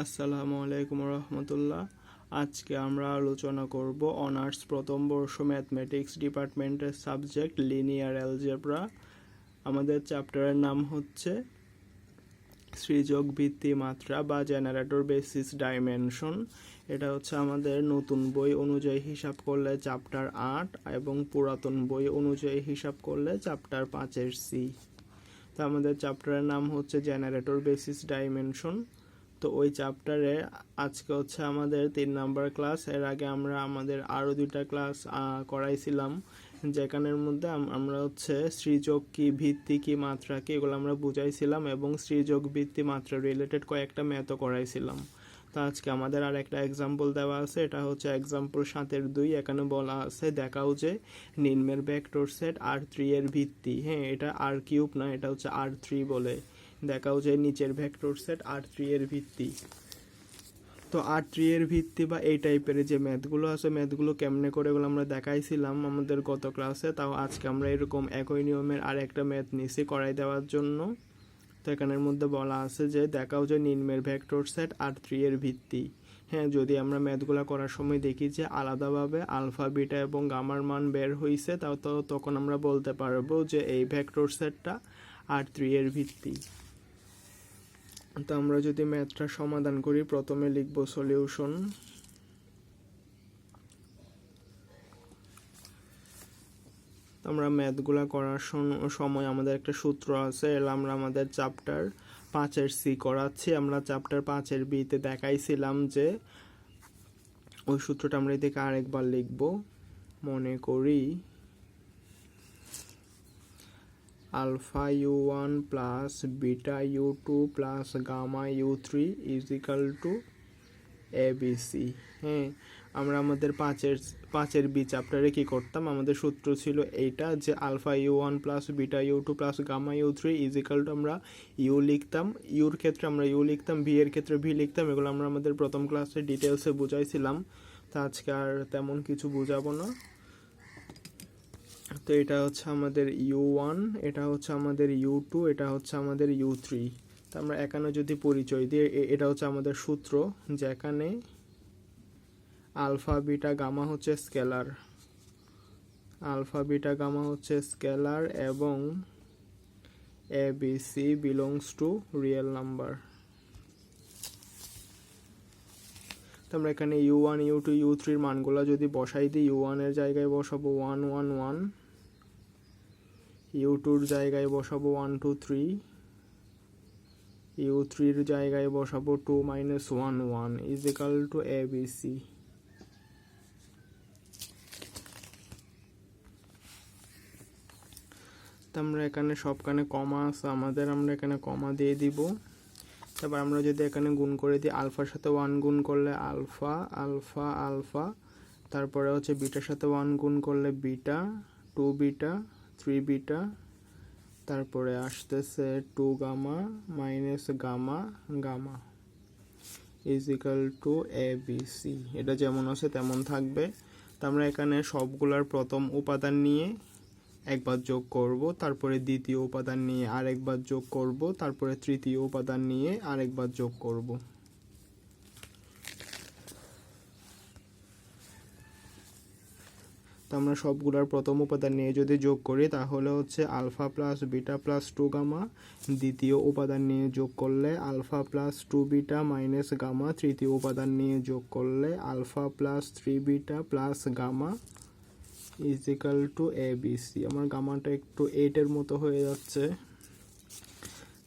আসসালামু আলাইকুম রহমতুল্লাহ। আজকে আমরা আলোচনা করব অনার্স প্রথম বর্ষ ম্যাথমেটিক্স ডিপার্টমেন্টের সাবজেক্ট, লিনিয়ার অ্যালজেব্রা। আমাদের চ্যাপ্টারের নাম হচ্ছে সৃজক ভিত্তি মাত্রা বা জেনারেটর বেসিস ডাইমেনশন। এটা হচ্ছে আমাদের নতুন বই অনুযায়ী হিসাব করলে চ্যাপ্টার আট এবং পুরাতন বই অনুযায়ী হিসাব করলে চ্যাপ্টার পাঁচের সি। তো আমাদের চ্যাপ্টারের নাম হচ্ছে জেনারেটর বেসিস ডাইমেনশন। তো ওই চ্যাপ্টারে আজকে হচ্ছে আমাদের তিন নাম্বার ক্লাস এর আগে আমরা আমাদের আরও দুইটা ক্লাস করাইছিলাম। যেখানের মধ্যে আম- আমরা হচ্ছে সৃজক কি, ভিত্তি কি, মাত্রা কি, এগুলো আমরা বুঝাইছিলাম এবং সৃজক ভিত্তি, মাত্রা রিলেটেড কয়েকটা ম্যাথও করাইছিলাম। তো আজকে আমাদের আর একটা এক্সাম্পল দেওয়া আছে। এটা হচ্ছে এক্সাম্পল সাতের দুই। এখানে বলা আছে, দেখাও যে নিম্নের ভেক্টর সেট আর থ্রি এর ভিত্তি। হ্যাঁ এটা আর কিউব না, এটা হচ্ছে আর থ্রি বলে। দেখাও যে নিচের ভেক্টর সেট আর থ্রি এর ভিত্তি। তো আর থ্রি এর ভিত্তি বা এই টাইপের যে ম্যাথগুলো আছে ম্যাথগুলো কেমনে করে এগুলো আমরা দেখাইছিলাম আমাদের গত ক্লাসে তাও আজকে আমরা এরকম একই নিয়মের আর একটা ম্যাথ নিছি করাই দেওয়ার জন্য। তো এখানের মধ্যে বলা আছে যে দেখাও যে নিম্নের ভেক্টর সেট আর থ্রি এর ভিত্তি। হ্যাঁ যদি আমরা ম্যাথগুলো করার সময় দেখি যে আলাদাভাবে আলফা, বিটা এবং গামার মান বের হইছে, তাও তো তখন আমরা বলতে পারব যে এই ভেক্টর সেটটা আর থ্রি এর ভিত্তি। তো আমরা যদি ম্যাথটা সমাধান করি, প্রথমে লিখব সলিউশন আমরা ম্যাথগুলা করার সময়, আমাদের একটা সূত্র আছে এর আমরা আমাদের চ্যাপ্টার পাঁচের সি করাচ্ছি। আমরা চ্যাপ্টার পাঁচের বিতে দেখাইছিলাম যে ওই সূত্রটা আমরা এদিকে আরেকবার লিখব। মনে করি alpha u one plus beta u two plus gamma u three is equal to A B C হ্যাঁ আমরা আমাদের পাঁচের পাঁচের বি চ্যাপ্টারে কী করতাম? আমাদের সূত্র ছিল এইটা যে alpha u one plus beta u two plus gamma u three is equal to আমরা ইউ লিখতাম। ইউর ক্ষেত্রে আমরা ইউ লিখতাম, ভি এর ক্ষেত্রে ভি লিখতাম। এগুলো আমরা আমাদের প্রথম ক্লাসে ডিটেলসে বুঝাইছিলাম। তা আজকে আর তেমন কিছু বুঝাবো না। তো এটা হচ্ছে আমাদের ইউ ওয়ান এটা হচ্ছে আমাদের ইউ টু এটা হচ্ছে আমাদের ইউ থ্রি তো আমরা এখানে যদি পরিচয় দিই এটা হচ্ছে আমাদের সূত্র, যেখানে আলফা, বিটা, গামা হচ্ছে স্কেলার। আলফা, বিটা, গামা হচ্ছে স্কেলার এবং A B C belongs to real number তো আমরা এখানে u one u two u থ্রির মানগুলো যদি বসাই দিই ইউ ওয়ানের জায়গায় বসাবো ওয়ান ওয়ান ওয়ান ইউ টুর জায়গায় বসাবো ওয়ান টু থ্রি ইউ থ্রির জায়গায় বসাবো two minus one one is equal to A B C আমরা এখানে সবখানে কমা আছে আমাদের আমরা এখানে কমা দিয়ে দিব। তারপর আমরা যদি এখানে গুণ করে দিই, আলফার সাথে ওয়ান গুণ করলে আলফা আলফা আলফা। তারপরে হচ্ছে বিটার সাথে ওয়ান গুণ করলে beta two beta three beta. তারপরে আসতেছে two gamma minus gamma gamma is equal to A B C এটা যেমন আছে তেমন থাকবে। তো আমরা এখানে সবগুলার প্রথম উপাদান নিয়ে একবার যোগ করব, তারপরে দ্বিতীয় উপাদান নিয়ে আরেকবার যোগ করব, তারপরে তৃতীয় উপাদান নিয়ে আরেকবার যোগ করব। তো আমরা সবগুলোর প্রথম উপাদান নিয়ে যদি যোগ করি, তাহলে হচ্ছে alpha plus beta plus two gamma. দ্বিতীয় উপাদান নিয়ে যোগ করলে alpha plus two beta minus gamma. তৃতীয় উপাদান নিয়ে যোগ করলে alpha plus three beta plus gamma. Is equal to A B C আমার গামাটা একটু এইটের মতো হয়ে যাচ্ছে।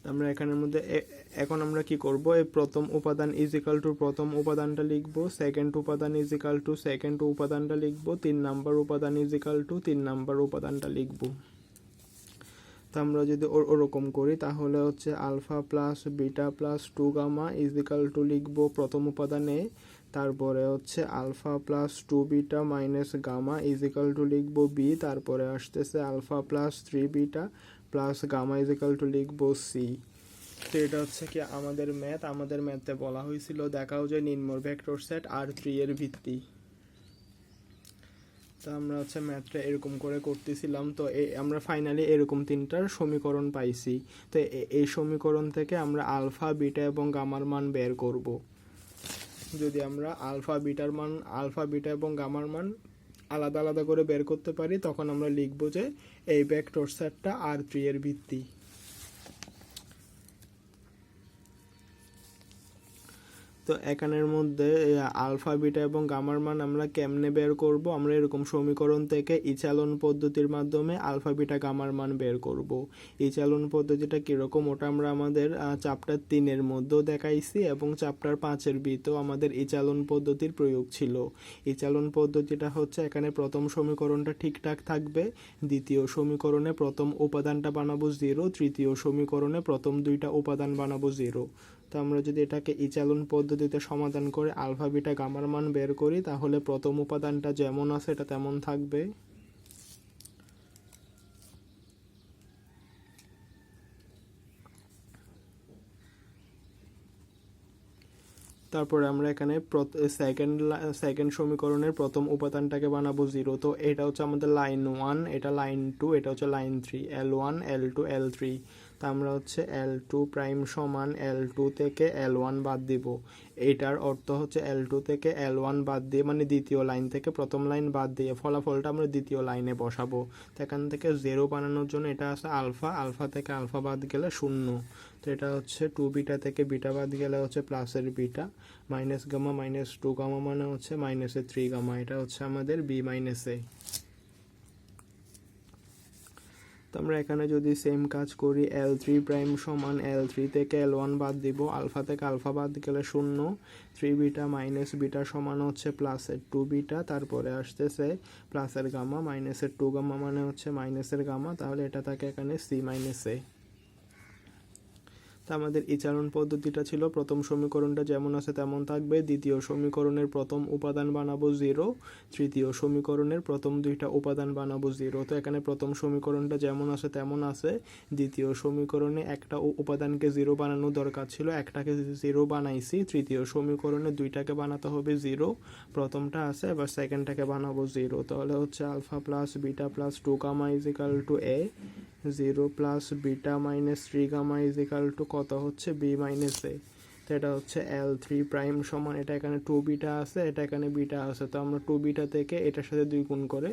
আমরা এখানের মধ্যে এখন আমরা কি করব? এই প্রথম উপাদান ইজ ইকাল টু প্রথম উপাদানটা লিখব সেকেন্ড উপাদান ইজ ইকাল টু সেকেন্ড উপাদানটা লিখব, তিন নাম্বার উপাদান ইজ ইকাল টু তিন নাম্বার উপাদানটা লিখব। তো আমরা যদি ওর- ওরকম করি, তাহলে হচ্ছে alpha plus beta plus two gamma is equal to লিখব প্রথম উপাদানে। তারপরে হচ্ছে alpha plus two beta minus gamma is equal to লিখব বি তারপরে আসতেছে alpha plus three beta plus gamma is equal to লিখব সি তো এটা হচ্ছে কি আমাদের ম্যাথ আমাদের ম্যাথে বলা হয়েছিল, দেখাও যে নিম্ন ভেক্টর সেট আর থ্রি এর ভিত্তি। তো আমরা হচ্ছে ম্যাথটা এরকম করে করতেছিলাম, তো আমরা ফাইনালি এরকম তিনটার সমীকরণ পাইছি। তো এই সমীকরণ থেকে আমরা আলফা, বিটা এবং গামার মান বের করব। যদি আমরা আলফা, বিটার মান, আলফা, বিটা এবং গামার মান আলাদা আলাদা করে বের করতে পারি, তখন আমরা লিখব যে এই ভেক্টর সেটটা আর থ্রি এর ভিত্তি। তো এখানের মধ্যে আলফা, বিটা এবং গামার মান আমরা কেমনে বের করব? আমরা এরকম সমীকরণ থেকে ইচালন পদ্ধতির মাধ্যমে আলফা, বিটা, গামার মান বের করব। ইচালন পদ্ধতিটা কীরকম? ওটা আমরা আমাদের চ্যাপ্টার তিনের মধ্যেও দেখাইছি এবং চ্যাপ্টার পাঁচের বিতেও আমাদের ইচালন পদ্ধতির প্রয়োগ ছিল। ইচালন পদ্ধতিটা হচ্ছে এখানে প্রথম সমীকরণটা ঠিকঠাক থাকবে, দ্বিতীয় সমীকরণে প্রথম উপাদানটা বানাবো জিরো তৃতীয় সমীকরণে প্রথম দুইটা উপাদান বানাবো জিরো তো আমরা যদি এটাকে ইচালন পদ্ধতিতে সমাধান করে আলফা, বিটা, গামার মান বের করি, তাহলে প্রথম উপাদানটা যেমন আছে এটা তেমন থাকবে। তারপরে আমরা এখানে সেকেন্ড সেকেন্ড সমীকরণের প্রথম উপাদানটাকে বানাবো জিরো তো এটা হচ্ছে আমাদের লাইন ওয়ান এটা লাইন টু এটা হচ্ছে line three L one L two L three তা আমরা হচ্ছে এল টু প্রাইম সমান এল টু থেকে এল ওয়ান বাদ দিব। এটার অর্থ হচ্ছে এল টু থেকে এল ওয়ান বাদ দিয়ে মানে দ্বিতীয় লাইন থেকে প্রথম লাইন বাদ দিয়ে ফলাফলটা আমরা দ্বিতীয় লাইনে বসাবো। তো এখান থেকে জেরো বানানোর জন্য এটা আছে আলফা আলফা থেকে আলফা বাদ গেলে শূন্য। তো এটা হচ্ছে টু বিটা থেকে বিটা বাদ গেলে হচ্ছে প্লাসের beta minus gamma minus two gamma মানে হচ্ছে মাইনাসের থ্রি গামা এটা হচ্ছে আমাদের বি মাইনাস এ। তো আমরা এখানে যদি সেম কাজ করি এল থ্রি প্রাইম সমান এল থ্রি থেকে এল ওয়ান বাদ দিব আলফা থেকে আলফা বাদ গেলে শূন্য থ্রি বিটা মাইনাস বিটা সমান হচ্ছে প্লাসের টু বিটা তারপরে আসতেছে প্লাসের গামা মাইনাসের টু গামা মানে হচ্ছে মাইনাসের গামা তাহলে এটা থাকে এখানে সি মাইনাস এ তা আমাদের ইচারণ পদ্ধতিটা ছিল, প্রথম সমীকরণটা যেমন আছে তেমন থাকবে। দ্বিতীয় সমীকরণের প্রথম উপাদান বানাবো জিরো তৃতীয় সমীকরণের প্রথম দুইটা উপাদান বানাবো জিরো তো এখানে প্রথম সমীকরণটা যেমন আছে তেমন আছে। দ্বিতীয় সমীকরণে একটা উপাদানকে জিরো বানানো দরকার ছিল, একটাকে জিরো বানাইছি। তৃতীয় সমীকরণে দুইটাকে বানাতে হবে জিরো প্রথমটা আছে, এবার সেকেন্ডটাকে বানাবো জিরো তাহলে হচ্ছে alpha plus beta plus two gamma is equal to A. Zero plus beta minus three gamma is equal to কত হচ্ছে? বি মাইনাস এ তো এটা হচ্ছে এল থ্রি প্রাইম সমান, এটা এখানে টু বিটা আছে, এটা এখানে বিটা আছে। তো আমরা টু বিটা থেকে এটার সাথে দুই গুণ করে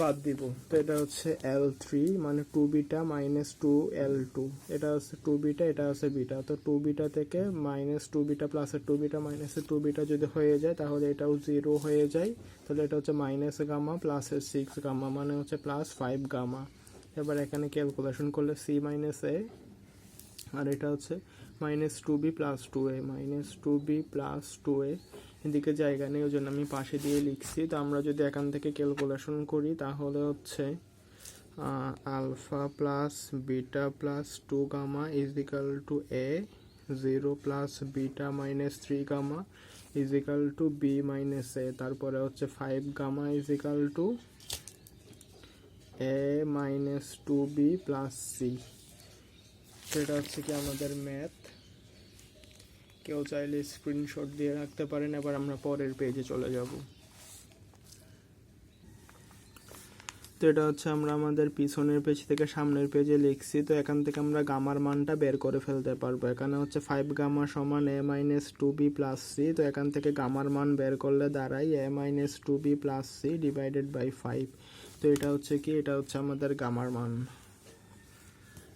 বাদ দিব। তো এটা হচ্ছে এল থ্রি মানে two beta minus two L two এটা হচ্ছে টু বিটা এটা হচ্ছে বিটা তো টু বিটা থেকে মাইনাস টু বিটা প্লাসের টু বিটা মাইনাসের টু বিটা যদি হয়ে যায়, তাহলে এটাও জিরো হয়ে যায়। তাহলে এটা হচ্ছে মাইনাস গামা প্লাসের সিক্স গামা মানে হচ্ছে প্লাস ফাইভ গামা এবার এখানে ক্যালকুলেশন করলে সি মাইনাস এ আর এটা হচ্ছে minus two B plus two A minus two B plus two A এদিকে জায়গা নেই ওই জন্য আমি পাশে দিয়ে লিখছি। তো আমরা যদি এখান থেকে ক্যালকুলেশন করি, তাহলে হচ্ছে alpha plus beta plus two gamma is equal to A zero plus beta minus three gamma is equal to B minus A তারপরে হচ্ছে five gamma is equal to A minus two B plus C সেটা হচ্ছে কি আমাদের math কেউ চাইলে screenshot দিয়ে রাখতে পারেন, এবার আমরা পরের পেজে চলে যাব। তো এটা হচ্ছে আমরা আমাদের পিছনের পেজ থেকে সামনের পেজে লিখছি। তো এখান থেকে আমরা গামার মানটা বের করে ফেলতে পারব। এখানে হচ্ছে ফাইভ গামা সমান A minus two B plus C তো এখান থেকে গামার মান বের করলে দাঁড়াই A minus two B plus C divided by five তো এটা হচ্ছে কি, এটা হচ্ছে আমাদের গামার মান।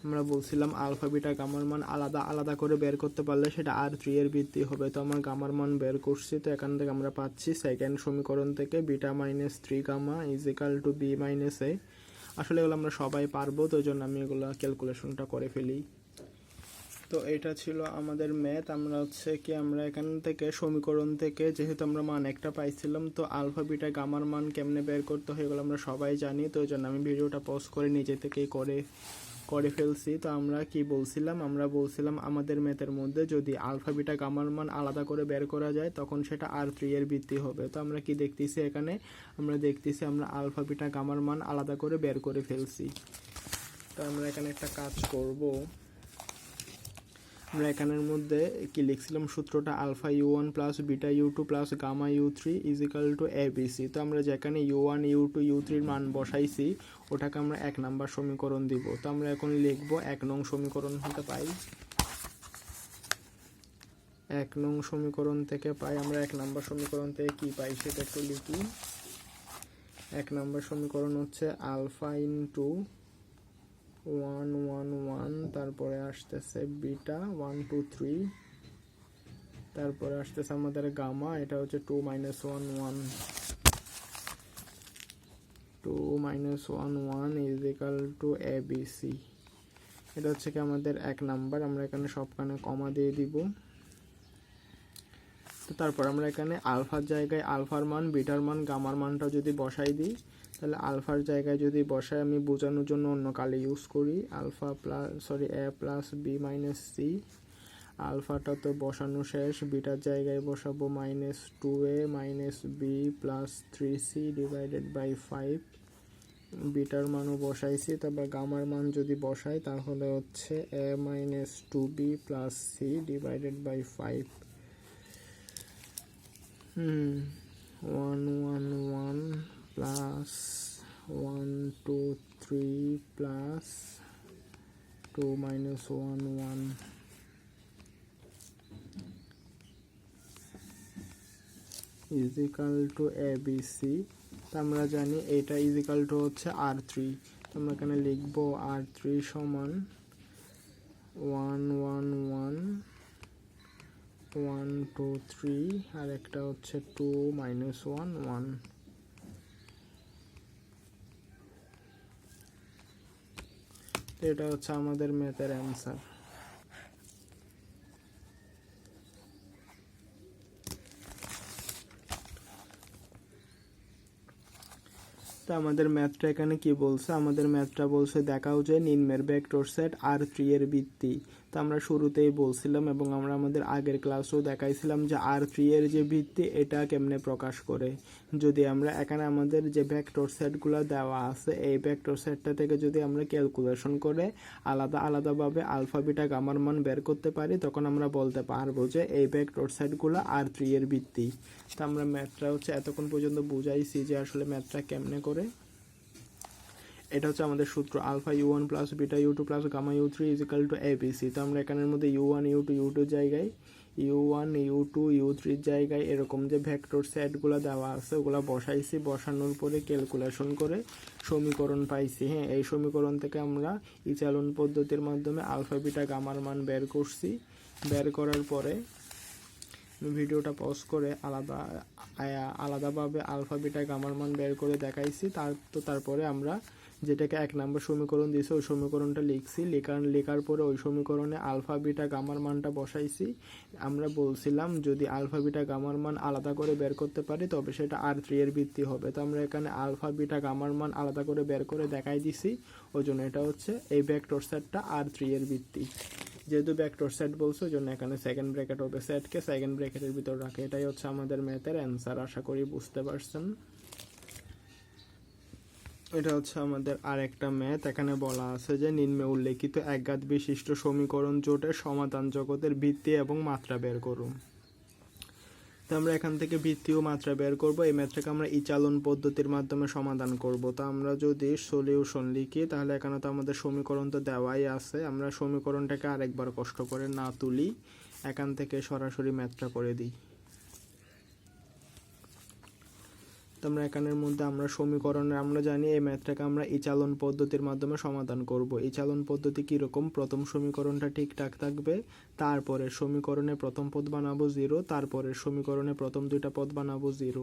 আমরা বলছিলাম আলফা বিটা গামার মান আলাদা আলাদা করে বের করতে পারলে সেটা আর থ্রি এর বৃদ্ধি হবে। তো আমার গামার মান বের করছি, তো এখান থেকে আমরা পাচ্ছি সেকেন্ড সমীকরণ থেকে beta minus three gamma is equal to B minus A আসলে এগুলো আমরা সবাই পারব, তো ওই জন্য আমি এগুলো ক্যালকুলেশনটা করে ফেলি। তো এটা ছিল আমাদের ম্যাথ। আমরা হচ্ছে কি, আমরা এখান থেকে সমীকরণ থেকে যেহেতু আমরা মান একটা পাইছিলাম, তো আলফা, বিটা, গামার মান কেমনে বের করতে হয় এগুলো আমরা সবাই জানি, তো ওই জন্য আমি ভিডিওটা পজ করে নিজে থেকেই করে করে ফেলছি। তো আমরা কি বলছিলাম? আমরা বলছিলাম আমাদের ম্যাথের মধ্যে যদি আলফা, বিটা, গামার মান আলাদা করে বের করা যায়, তখন সেটা আর থ্রি এর ভিত্তি হবে। তো আমরা কি দেখতেছি এখানে? আমরা দেখতেছি আমরা আলফা, বিটা, গামার মান আলাদা করে বের করে ফেলছি। তো আমরা এখানে একটা কাজ করব। আমরা এখানের মধ্যে কি লিখছিলাম? সূত্রটা alpha u one plus beta u two plus gamma u three is equal to A BC তো আমরা যেখানে u one, u two, u থ্রির মান বসাইছি, ওটাকে আমরা এক নাম্বার সমীকরণ দিব। তো আমরা এখন লিখব এক নং সমীকরণ হতে পাই। এক নং সমীকরণ থেকে পাই, আমরা এক নম্বর সমীকরণ থেকে কি পাই সেটা একটু লিখি। এক নম্বর সমীকরণ হচ্ছে alpha into one one one তারপরে আসতেছে বিটা ওয়ান টু থ্রি তারপরে আসতেছে আমাদের গামা, এটা হচ্ছে two minus one one two minus one one is equal to A B C এটা হচ্ছে কি আমাদের এক নাম্বার, আমরা এখানে সবখানে কমা দিয়ে দিব। তো তারপর আমরা এখানে আলফার জায়গায় আলফার মান, বিটার মান, গামার মানটা যদি বসাই দিই তাহলে আলফার জায়গায় যদি বসাই, আমি বোঝানোর জন্য অন্য কালে ইউজ করি। Alpha plus sorry A plus B minus C আলফাটা তো বসানো শেষ বিটার জায়গায় বসাবো minus two A minus B plus three C divided by five bitter মানও বসাইছি, তারপর গামার মান যদি বসাই, তাহলে হচ্ছে A minus two B plus C divided by five hmm one one one plus one two three plus two minus one one is equal to A B C আমরা জানি এটা ইজ ইকাল টু হচ্ছে আর three আমরা এখানে লিখব আর three সমান one one one one two three আর একটা হচ্ছে টু মাইনাস ওয়ান ওয়ান এটা হচ্ছে আমাদের ম্যাথের অ্যান্সার। তো আমাদের ম্যাথটা এখানে কি বলছে? আমাদের ম্যাথটা বলছে দেখাও যে নিম্নের ভেক্টর সেট আর থ্রি এর ভিত্তি। তো আমরা শুরুতেই বলছিলাম এবং আমরা আমাদের আগের ক্লাসেও দেখাইছিলাম যে আর থ্রি এর যে ভিত্তি, এটা কেমনে প্রকাশ করে। যদি আমরা এখানে আমাদের যে ভেক্টর সেটগুলো দেওয়া আছে, এই ভেক্টর সেটটা থেকে যদি আমরা ক্যালকুলেশন করে আলাদা আলাদাভাবে আলফা বিটা গামার মান বের করতে পারি, তখন আমরা বলতে পারব যে এই ভেক্টর সেটগুলো আর থ্রি এর ভিত্তি। তো আমরা ম্যাথটা হচ্ছে এতক্ষণ পর্যন্ত বুঝাইছি যে আসলে ম্যাথটা কেমনে করে। এটা হচ্ছে আমাদের সূত্র। Alpha u one plus beta u two plus gamma u three is equal to ABC তো আমরা এখানের মধ্যে u one u two u two জায়গায় u one u two u থ্রির জায়গায় এরকম যে ভেক্টর সেটগুলো দেওয়া আছে, ওগুলো বসাইছি, বসানোর পরে ক্যালকুলেশন করে সমীকরণ পাইছি। হ্যাঁ এই সমীকরণ থেকে আমরা ইচালন পদ্ধতির মাধ্যমে আলফা, বিটা, গামার মান বের করছি। বের করার পরে ভিডিওটা পজ করে আলাদা আলাদাভাবে আলফা, বিটা, গামার মান বের করে দেখাইছি। তার, তো তারপরে আমরা যেটাকে এক নম্বর সমীকরণ দিয়েছে, ওই সমীকরণটা লিখছি। লেখার লেখার পরে ওই সমীকরণে আলফা, বিটা, গামার মানটা বসাইছি। আমরা বলছিলাম যদি আলফা, বিটা, গামার মান আলাদা করে বের করতে পারি, তবে সেটা আর থ্রি এর ভিত্তি হবে। তো আমরা এখানে আলফা, বিটা, গামার মান আলাদা করে বের করে দেখাই দিছি। ওই জন্য এটা হচ্ছে এই ভেক্টর সেটটা আর থ্রি এর ভিত্তি। যেহেতু ভেক্টর সেট বলছো, ওই জন্য এখানে সেকেন্ড ব্র্যাকেট হবে সেটকে সেকেন্ড ব্র্যাকেটের ভিতর রাখে। এটাই হচ্ছে আমাদের ম্যাথের অ্যান্সার আশা করি বুঝতে পারছেন। এটা হচ্ছে আমাদের আর একটা ম্যাথ। এখানে বলা আছে যে নিম্নে উল্লেখিত একঘাত বিশিষ্ট সমীকরণ জোটের সমাধান জগতের ভিত্তি এবং মাত্রা বের করুন। তো আমরা এখান থেকে ভিত্তি ও মাত্রা বের করব। এই ম্যাথটাকে আমরা ইচালন পদ্ধতির মাধ্যমে সমাধান করব। তো আমরা যদি সলিউশন লিখি, তাহলে এখানে তো আমাদের সমীকরণ তো দেওয়াই আছে। আমরা সমীকরণটাকে আরেকবার কষ্ট করে না তুলি। এখান থেকে সরাসরি ম্যাথটা করে দিই। তো আমরা এখানের মধ্যে আমরা সমীকরণে আমরা জানি এই ম্যাথটাকে আমরা ইচালন পদ্ধতির মাধ্যমে সমাধান করব। ইচালন পদ্ধতি কীরকম? প্রথম সমীকরণটা ঠিকঠাক থাকবে তারপরে সমীকরণে প্রথম পদ বানাবো জিরো তারপরে সমীকরণে প্রথম দুইটা পদ বানাবো zero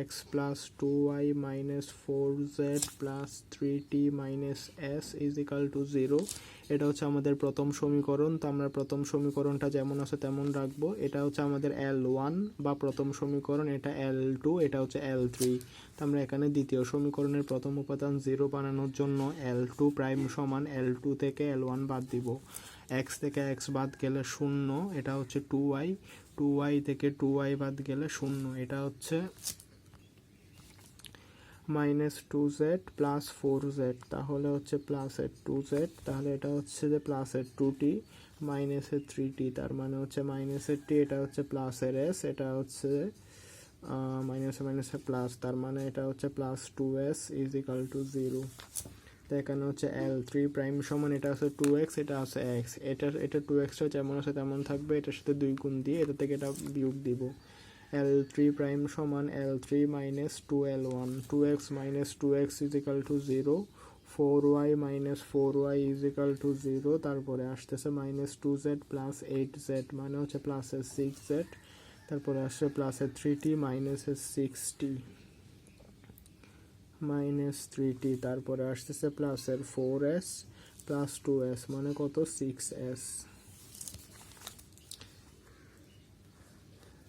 x plus two y minus four z plus three t minus s is equal to zero এটা হচ্ছে আমাদের প্রথম সমীকরণ, তো আমরা প্রথম সমীকরণটা যেমন আছে তেমন রাখব। এটা হচ্ছে আমাদের এল ওয়ান বা প্রথম সমীকরণ, এটা এল টু এটা হচ্ছে এল থ্রি তো আমরা এখানে দ্বিতীয় সমীকরণের প্রথম উপাদান জিরো বানানোর জন্য এল টু প্রাইম সমান এল টু থেকে এল ওয়ান বাদ দিব। এক্স থেকে এক্স বাদ গেলে শূন্য, এটা হচ্ছে টু ওয়াই টু ওয়াই থেকে টু ওয়াই বাদ গেলে শূন্য, এটা হচ্ছে minus two z plus four z তাহলে হচ্ছে প্লাসের টু জেড তাহলে এটা হচ্ছে যে প্লাসের টু টি মাইনাসের থ্রি টি তার মানে হচ্ছে মাইনাসের টি এটা হচ্ছে প্লাসের এস এটা হচ্ছে মাইনাসে মাইনাসে প্লাস তার মানে এটা হচ্ছে plus two s is equal to zero তো এখানে হচ্ছে এল থ্রি প্রাইম সমান, এটা আছে টু এক্স এটা আছে এক্স এটার, এটা টু এক্সটা যেমন আছে তেমন থাকবে, এটার সাথে দুই গুণ দিয়ে এটা থেকে এটা বিয়োগ দিব। এল থ্রি প্রাইম সমান L three minus two L one two x minus two x is equal to zero four y minus four y is equal to zero তারপরে আসতেছে minus two z plus eight z মানে হচ্ছে প্লাসের six Z তারপরে আসছে প্লাসের three টি মাইনাসের six t minus three t তারপরে আসতেছে প্লাসের four s plus two s মানে কত? সিক্স এস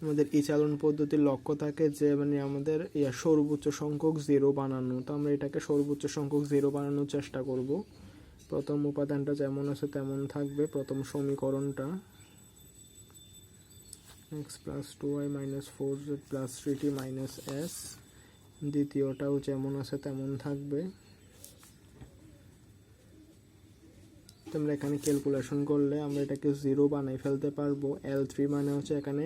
আমাদের এই চালন পদ্ধতির লক্ষ্য থাকে যে মানে আমাদের, ইয়া, সর্বোচ্চ সংখ্যক জিরো বানানো। তো আমরা এটাকে সর্বোচ্চ সংখ্যক জিরো বানানোর চেষ্টা করব। প্রথম উপাদানটা যেমন আছে তেমন থাকবে প্রথম সমীকরণটা। X plus two y minus four z plus three t minus s দ্বিতীয়টাও যেমন আছে তেমন থাকবে। তো আমরা এখানে ক্যালকুলেশন করলে আমরা এটাকে জিরো বানাই ফেলতে পারব। এল থ্রি মানে হচ্ছে এখানে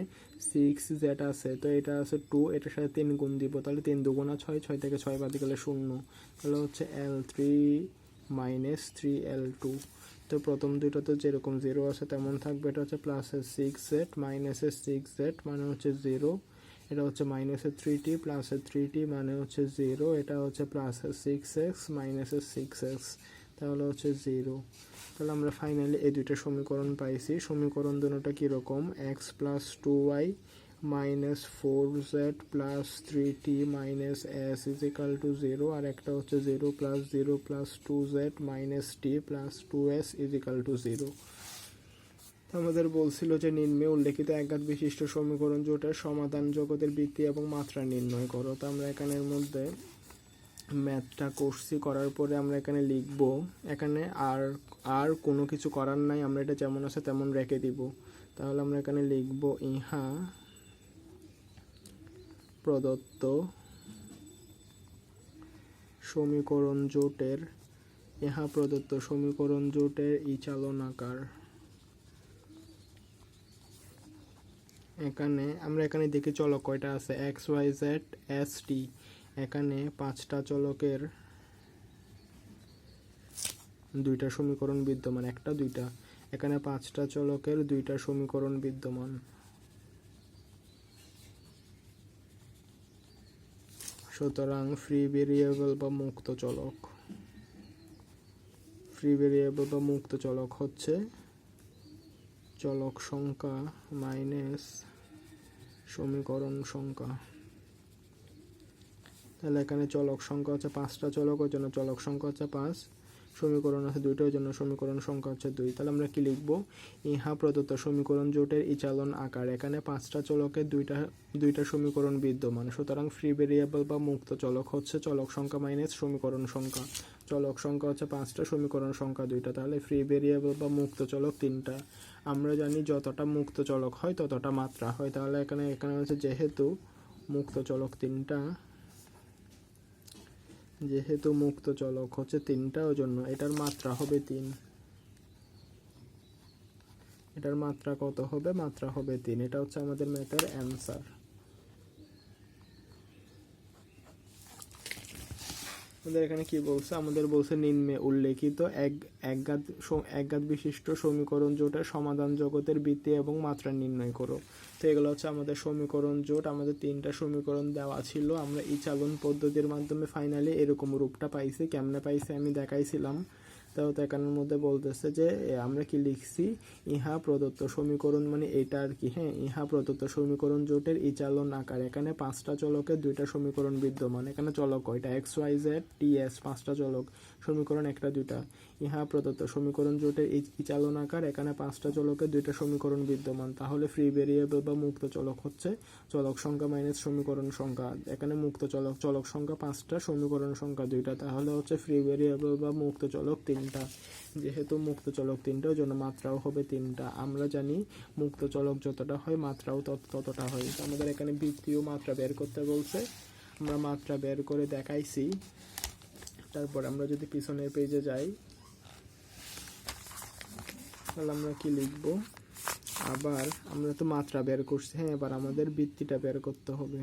সিক্স জেড আছে। তো এটা আছে টু এটার সাথে তিন গুণ দিব। তাহলে তিন দুগুণা ছয় ছয় থেকে ছয় বাদ গেলে শূন্য। তাহলে হচ্ছে L three minus three L two তো প্রথম দুটো তো যেরকম জিরো আছে তেমন থাকবে। এটা হচ্ছে প্লাসের সিক্স জেড মাইনাসের সিক্স জেড মানে হচ্ছে জিরো এটা হচ্ছে মাইনাসের থ্রি টি প্লাসের থ্রি টি মানে হচ্ছে জিরো এটা হচ্ছে প্লাসের সিক্স এক্স মাইনাসের সিক্স এক্স তাহলে হচ্ছে জিরো তাহলে আমরা ফাইনালি এই দুইটা সমীকরণ পাইছি। সমীকরণ দুটোটা কীরকম? X plus two y minus four z plus three t minus s is equal to zero আর একটা হচ্ছে zero plus zero plus two z minus t plus two s is equal to zero আমাদের বলছিল যে নিম্নে উল্লেখিত একঘাত বিশিষ্ট সমীকরণ জোটের সমাধান জগতের বৃত্তি এবং মাত্রা নির্ণয় করো। তো আমরা এখানের মধ্যে ম্যাথটা করছি করার পরে আমরা এখানে লিখব, এখানে আর আর কোনো কিছু করার নাই, আমরা এটা যেমন আছে তেমন রেখে দিব। তাহলে আমরা এখানে লিখব ইহা প্রদত্ত সমীকরণ জোটের, ইহা প্রদত্ত সমীকরণ জোটের ইচালনাকার। এখানে, আমরা এখানে দেখি চলক কয়টা আছে? X y z s t এখানে পাঁচটা চলকের দুইটা সমীকরণ বিদ্যমান, একটা, দুইটা। এখানে পাঁচটা চলকের দুইটা সমীকরণ বিদ্যমান। সুতরাং ফ্রি ভেরিয়েবল বা মুক্ত চলক। ফ্রি ভেরিয়েবল বা মুক্ত চলক হচ্ছে চলক সংখ্যা মাইনাস সমীকরণ সংখ্যা। তাহলে এখানে চলক সংখ্যা হচ্ছে পাঁচটা চলক, ওই জন্য চলক সংখ্যা হচ্ছে পাঁচ। সমীকরণ আছে দুইটা, ওই জন্য সমীকরণ সংখ্যা হচ্ছে দুই। তাহলে আমরা কি লিখব? ইহা প্রদত্ত সমীকরণ জোটের ইচালন আকার। এখানে পাঁচটা চলকের দুইটা দুইটা সমীকরণ বিদ্যমান। সুতরাং ফ্রি ভেরিয়েবল বা মুক্ত চলক হচ্ছে চলক সংখ্যা মাইনাস সমীকরণ সংখ্যা। চলক সংখ্যা হচ্ছে পাঁচটা, সমীকরণ সংখ্যা দুইটা। তাহলে ফ্রি ভেরিয়েবল বা মুক্ত চলক তিনটা। আমরা জানি যতটা মুক্ত চলক হয় ততটা মাত্রা হয়। তাহলে এখানে এখানে হচ্ছে যেহেতু মুক্ত চলক তিনটা যেহেতু মুক্ত চলক হচ্ছে তিনটা ওই জন্য, এটার মাত্রা হবে তিন। এটার মাত্রা কত হবে? মাত্রা হবে তিন। এটা হচ্ছে আমাদের ম্যাথের অ্যান্সার আমাদের এখানে কি বলছে? আমাদের বলছে নিম্নে উল্লেখিত এক, একঘাত একঘাত বিশিষ্ট সমীকরণ জোটের সমাধান জগতের বৃত্তি এবং মাত্রা নির্ণয় করো। তো এগুলো হচ্ছে আমাদের সমীকরণ জোট। আমাদের তিনটা সমীকরণ দেওয়া ছিল। আমরা ইচালন পদ্ধতির মাধ্যমে ফাইনালি এরকম রূপটা পাইছি। কেমনে পাইছি আমি দেখাইছিলাম। তাও তো এখানের মধ্যে বলতেছে যে আমরা কি লিখছি? ইহা প্রদত্ত সমীকরণ মানে এটা আর কি। হ্যাঁ ইহা প্রদত্ত সমীকরণ জোটের ইচালন আকার। এখানে পাঁচটা চলকের দুইটা সমীকরণ বিদ্যমান। এখানে চলক কয়টা? X y z t s পাঁচটা চলক। সমীকরণ একটা, দুইটা। ইহা প্রদত্ত। সমীকরণ জোটের ইচালন আকার এখানে পাঁচটা চলকের দুইটা সমীকরণ বিদ্যমান। তাহলে ফ্রি ভেরিয়েবল বা মুক্ত চলক হচ্ছে চলক সংখ্যা মাইনাস সমীকরণ সংখ্যা। এখানে মুক্ত চলক চলক সংখ্যা পাঁচটা, সমীকরণ সংখ্যা দুইটা। তাহলে হচ্ছে ফ্রি ভেরিয়েবল বা মুক্ত চলক তিনটা। যেহেতু মুক্ত চলক তিনটা, ওই জন্য মাত্রাও হবে তিনটা। আমরা জানি মুক্ত চলক যতটা হয়, মাত্রাও ততটা হয়। আমাদের এখানে বৃত্তীয় মাত্রা বের করতে বলছে। আমরা মাত্রা বের করে দেখাইছি। তারপর আমরা যদি পিছনের পেজে যাই, তাহলে আমরা কি লিখব? আবার আমরা তো মাত্রা বের করছি হ্যাঁ এবার আমাদের বৃত্তিটা বের করতে হবে।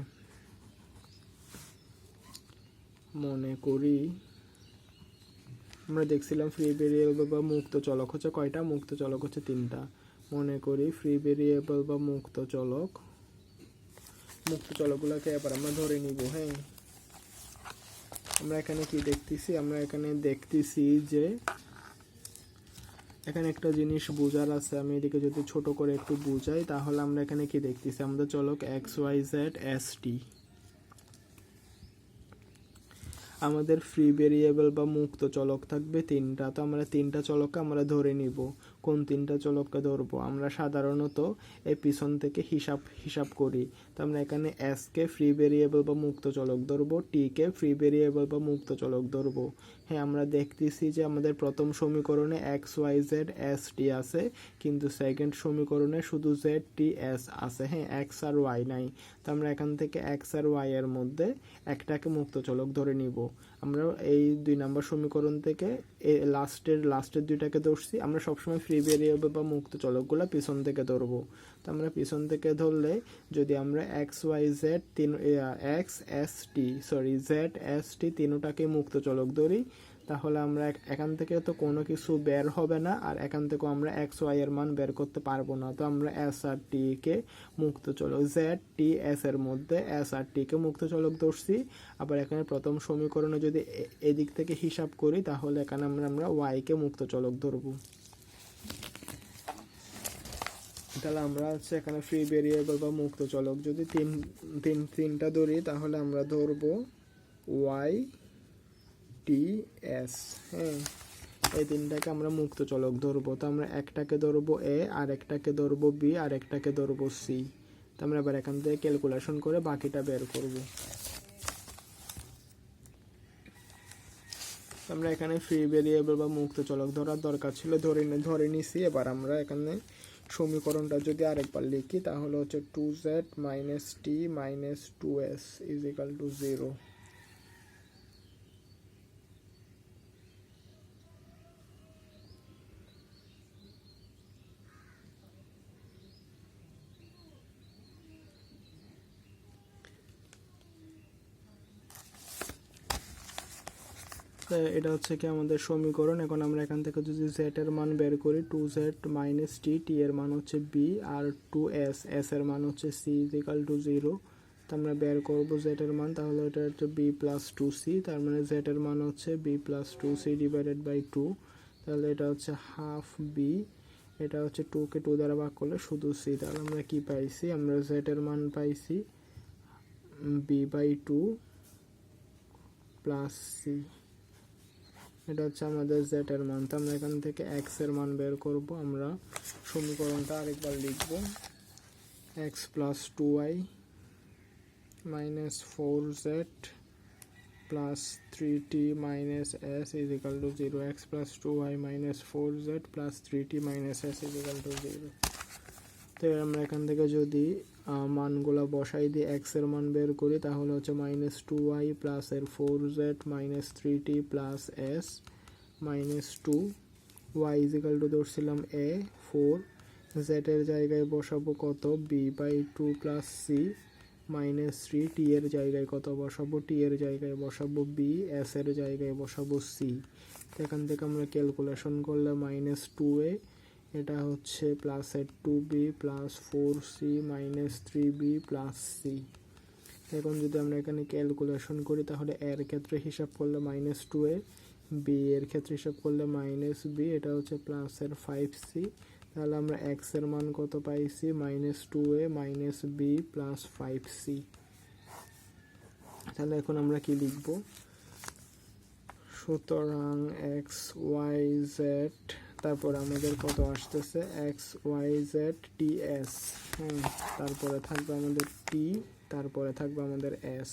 মনে করি আমরা দেখছিলাম ফ্রি ভেরিয়েবল বা মুক্ত চলক হচ্ছে কয়টা? মুক্ত চলক হচ্ছে তিনটা। মনে করি ফ্রি ভেরিয়েবল বা মুক্ত চলক, মুক্ত চলকগুলোকে এবার আমরা ধরে নিব হ্যাঁ। আমরা এখানে কি দেখতেছি? আমরা এখানে দেখতেছি যে এখানে একটা জিনিস বোঝার আছে। আমি এদিকে যদি ছোট করে একটু বুঝাই, তাহলে আমরা এখানে কি দেখতেছি? আমাদের চলক x y z s t আমাদের ফ্রি ভেরিয়েবল বা মুক্ত চলক থাকবে তিনটা। তো আমরা তিনটা চলককে আমরা ধরে নিব। কোন তিনটা চলককে ধরব? আমরা সাধারণত এই পিছন থেকে হিসাব হিসাব করি। তো আমরা এখানে এস কে ফ্রি ভেরিয়েবল বা মুক্ত চলক ধরবো টিকে ফ্রি ভেরিয়েবল বা মুক্ত চলক ধরবো। হ্যাঁ আমরা দেখতেছি যে আমাদের প্রথম সমীকরণে x y z s t আছে, কিন্তু সেকেন্ড সমীকরণে শুধু জেড টি এস আছে। হ্যাঁ এক্স আর ওয়াই নাই। তো আমরা এখান থেকে এক্স আর ওয়াই এর মধ্যে একটাকে মুক্ত চলক ধরে নিব। আমরা এই দুই নাম্বার সমীকরণ থেকে লাস্টের লাস্টের দুইটাকে ধরছি। আমরা সবসময় ফ্রি ভেরিয়েবল বা মুক্ত চলকগুলো পিছন থেকে ধরবো। তো আমরা পিছন থেকে ধরলে যদি আমরা এক্স ওয়াই জেড তিন x s t sorry z s t তিনটাকে মুক্ত চলক ধরি তাহলে আমরা এখান থেকে তো কোনো কিছু বের হবে না, আর এখান থেকেও আমরা এক্স, ওয়াই এর মান বের করতে পারব না। তো আমরা এস আর টি কে মুক্ত চলক জেড টি এস এর মধ্যে এস আর টি কে মুক্ত চলক ধরছি। আবার এখানে প্রথম সমীকরণে যদি এদিক থেকে হিসাব করি, তাহলে এখানে আমরা আমরা ওয়াই কে মুক্ত চলক ধরবো। তাহলে আমরা হচ্ছে এখানে ফ্রি ভেরিয়েবল বা মুক্ত চলক যদি তিন তিন তিনটা ধরি, তাহলে আমরা ধরবো ওয়াই টি এস হ্যাঁ। এই তিনটাকে আমরা মুক্ত চলক ধরবো। তো আমরা একটাকে ধরবো এ আর একটাকে ধরবো বি আর একটাকে ধরবো সি তো আমরা এবার এখান থেকে ক্যালকুলেশন করে বাকিটা বের করব। আমরা এখানে ফ্রি ভেরিয়েবল বা মুক্ত চলক ধরার দরকার ছিল। ধরে ধরে নিছি। এবার আমরা এখানে সমীকরণটা যদি আরেকবার লিখি, তাহলে হচ্ছে two z minus t minus two s is equal to zero এটা হচ্ছে কি আমাদের সমীকরণ। এখন আমরা এখান থেকে যদি জেড এর মান বের করি two z minus t t এর মান হচ্ছে বি আর টু এস এস এর মান হচ্ছে সি ইজিক্যাল টু জিরো তো আমরা বের করব জেড এর মান, তাহলে এটা হচ্ছে বি প্লাস টু সি তার মানে জেড এর মান হচ্ছে b plus two c divided by two তাহলে এটা হচ্ছে হাফ বি এটা হচ্ছে টু কে টু দ্বারা ভাগ করলে শুধু সি তাহলে আমরা কি পাইছি? আমরা জেড এর মান পাইছি b by two plus c এটা হচ্ছে আমাদের জেড এর মান। তো আমরা এখান থেকে এক্সের মান বের করব। আমরা সমীকরণটা আরেকবার লিখব। X plus two y minus four z plus three t minus s is equal to zero x plus two y minus four z plus three t minus s is equal to zero তো আমরা এখান থেকে যদি মানগুলো বসাই দিয়ে এক্সের মান বের করি, তাহলে হচ্ছে মাইনাস টু ওয়াই প্লাস এর four z minus three t plus s minus two y equal to ধরছিলাম এ ফোর জেডের জায়গায় বসাবো কত? B by two plus c minus three t এর জায়গায় কত বসাবো? টি এর জায়গায় বসাবো বি এস এর জায়গায় বসাবো সি এখান থেকে আমরা ক্যালকুলেশন করলে মাইনাস টু এ এটা হচ্ছে প্লাস এর two b plus four c minus three b plus c এখন যদি আমরা এখানে ক্যালকুলেশন করি, তাহলে এর ক্ষেত্রে হিসাব করলে মাইনাস টু এ বি এর ক্ষেত্রে হিসাব করলে মাইনাস বি এটা হচ্ছে প্লাস এর ফাইভ সি তাহলে আমরা এক্সের মান কত পাইছি? Minus two a minus b plus five c তাহলে এখন আমরা কি লিখব? সুতরাং এক্স ওয়াই জেড তারপর আমাদের কত আসতেছে? X y z t s. হ্যাঁ তারপরে থাকবে আমাদের টি, তারপরে থাকবে আমাদের এস।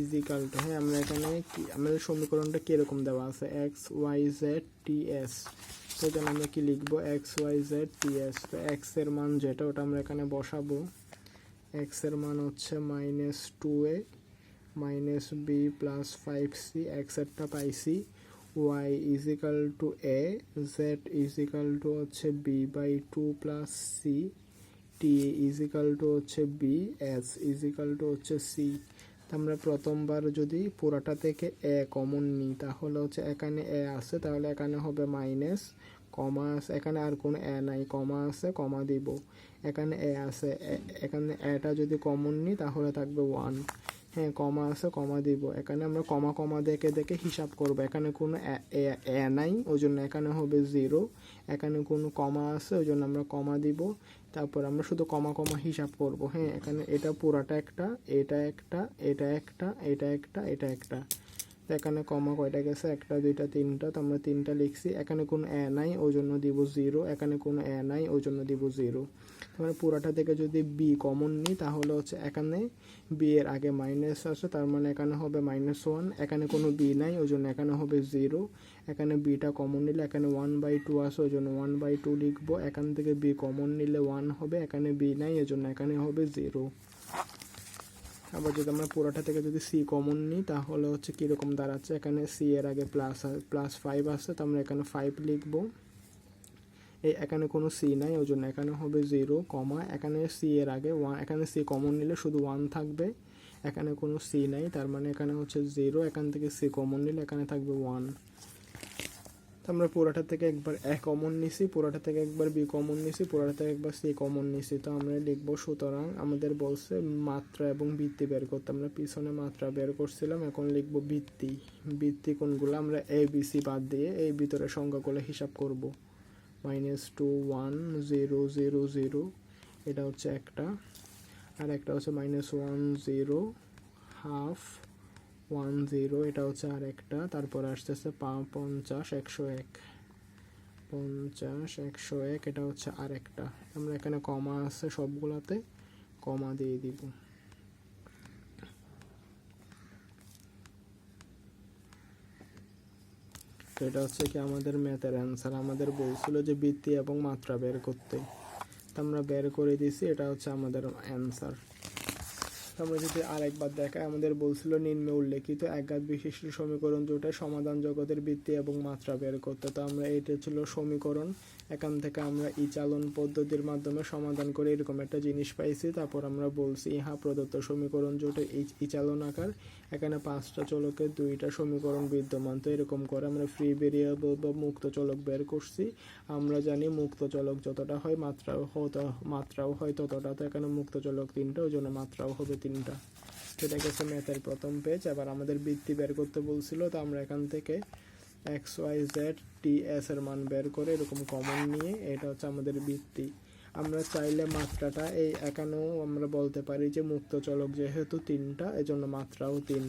ইজিক্যাল টু হ্যাঁ আমরা এখানে কি, আমাদের সমীকরণটা কীরকম দেওয়া আছে? X y z t s. তো এখানে আমরা কি লিখব? X y z t s. তো এক্সের মান যেটা, ওটা আমরা এখানে বসাবো। এক্সের মান হচ্ছে minus two a, minus b plus five c. X এরটা y equal to a z equal to হচ্ছে b by two plus c t equal to হচ্ছে বি এস ইজিক্যাল টু হচ্ছে সি আমরা প্রথমবার যদি পুরাটা থেকে এ কমন নিই, তাহলে হচ্ছে এখানে এ আছে, তাহলে এখানে হবে মাইনাস কমা আছে। এখানে আর কোনো এ নাই কমা আছে কমা দিব। এখানে এ আছে এখানে এটা যদি কমন নিই, তাহলে থাকবে ওয়ান হ্যাঁ কমা আছে, কমা দিব। এখানে আমরা কমা কমা দেখে দেখে হিসাব করব। এখানে কোনো এ- নাই, ওই জন্য এখানে হবে জিরো এখানে কোনো কমা আছে, ওই জন্য আমরা কমা দিব। তারপর আমরা শুধু কমা কমা হিসাব করব। হ্যাঁ এখানে এটা পুরাটা একটা, এটা একটা এটা একটা এটা একটা এটা একটা। এখানে কমা কয়টা গেছে? একটা, দুইটা, তিনটা, তো আমরা তিনটা লিখছি। এখানে কোনো এ নাই, ওই জন্য দিব জিরো এখানে কোনো এ নাই, ওই জন্য দিব জিরো তারপরে পুরাটা থেকে যদি বি কমন নিই, তাহলে হচ্ছে এখানে বি এর আগে মাইনাস আছে, তার মানে এখানে হবে মাইনাস ওয়ান এখানে কোনো বি নাই, ওই জন্য এখানে হবে জিরো এখানে বিটা কমন নিলে এখানে ওয়ান বাই টু আসে ওই জন্য ওয়ান বাই টু লিখব। এখান থেকে বি কমন নিলে ওয়ান হবে, এখানে বি নাই এই জন্য এখানে হবে জিরো আবার যদি আমরা পুরোটা থেকে যদি সি কমন নিই, তাহলে হচ্ছে কীরকম দাঁড়াচ্ছে? এখানে সি এর আগে প্লাস প্লাস ফাইভ আছে তো আমরা এখানে ফাইভ লিখব। এই এখানে কোনো সি নাই, ওই জন্য এখানে হবে জিরো কমা এখানে সি এর আগে ওয়ান এখানে সি কমন নিলে শুধু ওয়ান থাকবে। এখানে কোনো সি নাই, তার মানে এখানে হচ্ছে জিরো এখান থেকে সি কমন নিলে এখানে থাকবে ওয়ান তো আমরা পুরোটা থেকে একবার এ কমন নিছি, পুরোটা থেকে একবার বি কমন নিছি, পুরোটা থেকে একবার সি কমন নিছি। তো আমরা লিখব, সুতরাং আমাদের বলছে মাত্রা এবং বৃত্তি বের করতে। আমরা পিছনে মাত্রা বের করছিলাম, এখন লিখব বৃত্তি। বৃত্তি কোনগুলো? আমরা এ, বি, সি বাদ দিয়ে এই ভিতরে সংখ্যাগুলো হিসাব করব। Minus two, one, zero zero zero, এটা হচ্ছে একটা। আর একটা হচ্ছে minus one, zero, half one zero এটা হচ্ছে আর একটা তারপর আসতেছে পঞ্চাশ, একশো এক। পঞ্চাশ, একশো এক, এটা হচ্ছে আর একটা আমরা এখানে কমা আছে সবগুলাতে, কমা দিয়ে দিব। এটা হচ্ছে কি আমাদের ম্যাথের অ্যান্সার আমাদের বলছিল যে বৃত্তি এবং মাত্রা বের করতে। তো আমরা বের করে দিছি এটা হচ্ছে আমাদের অ্যান্সার আমরা যদি আরেকবার দেখাই, আমাদের বলছিল নিম্নে উল্লেখিত একঘাত বিশিষ্ট সমীকরণ যেটা সমাধান জগতের বৃত্তি এবং মাত্রা বের করতে। তো আমরা এটা ছিল সমীকরণ। এখান থেকে আমরা ইচালন চালন পদ্ধতির মাধ্যমে সমাধান করে এরকম একটা জিনিস পাইছি। তারপর আমরা বলছি, ইহা প্রদত্ত সমীকরণ যেটা ইচালন চালন আকার। এখানে পাঁচটা চলকের দুইটা সমীকরণ বিদ্যমান। তো এরকম করে আমরা ফ্রি ভেরিয়েবল বা মুক্ত চলক বের করছি। আমরা জানি মুক্ত চলক যতটা হয় মাত্রাও মাত্রাও হয় ততটা। তো এখানে মুক্ত চলক তিনটা, ওই জন্য মাত্রাও হবে তিনটা। সেটা গেছে ম্যাথের প্রথম পেজ আবার আমাদের বৃত্তি বের করতে বলছিল, তো আমরা এখান থেকে x y z t s এর মান বের করে এরকম কমন নিয়ে এটা হচ্ছে আমাদের বৃত্তি। আমরা চাইলে মাত্রাটা এই এখানেও আমরা বলতে পারি যে মুক্ত চলক যেহেতু তিনটা এজন্য মাত্রাও তিন।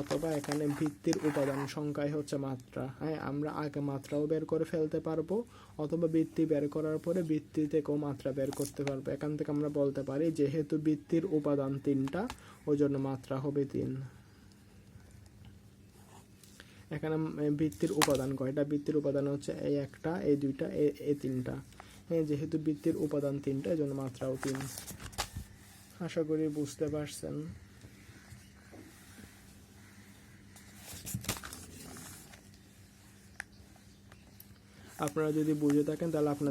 অথবা এখানে ভিত্তির উপাদান সংখ্যাই হচ্ছে মাত্রা। হ্যাঁ আমরা আগে মাত্রাও বের করে ফেলতে পারব অথবা বৃত্তি বের করার পরে বৃত্তি থেকেও মাত্রা বের করতে পারব। এখান থেকে আমরা বলতে পারি যেহেতু বৃত্তির উপাদান তিনটা ওই জন্য মাত্রা হবে তিন। এখানে উম, বৃত্তির উপাদান কয়টা? বৃত্তির উপাদান হচ্ছে এই একটা এই দুইটা এই তিনটা। যেহেতু বৃত্তির উপাদান তিনটা এই জন্য মাত্রাও তিন। আশা করি বুঝতে পারছেন। আপনারা যদি বুঝে থাকেন, তাহলে আপনাদের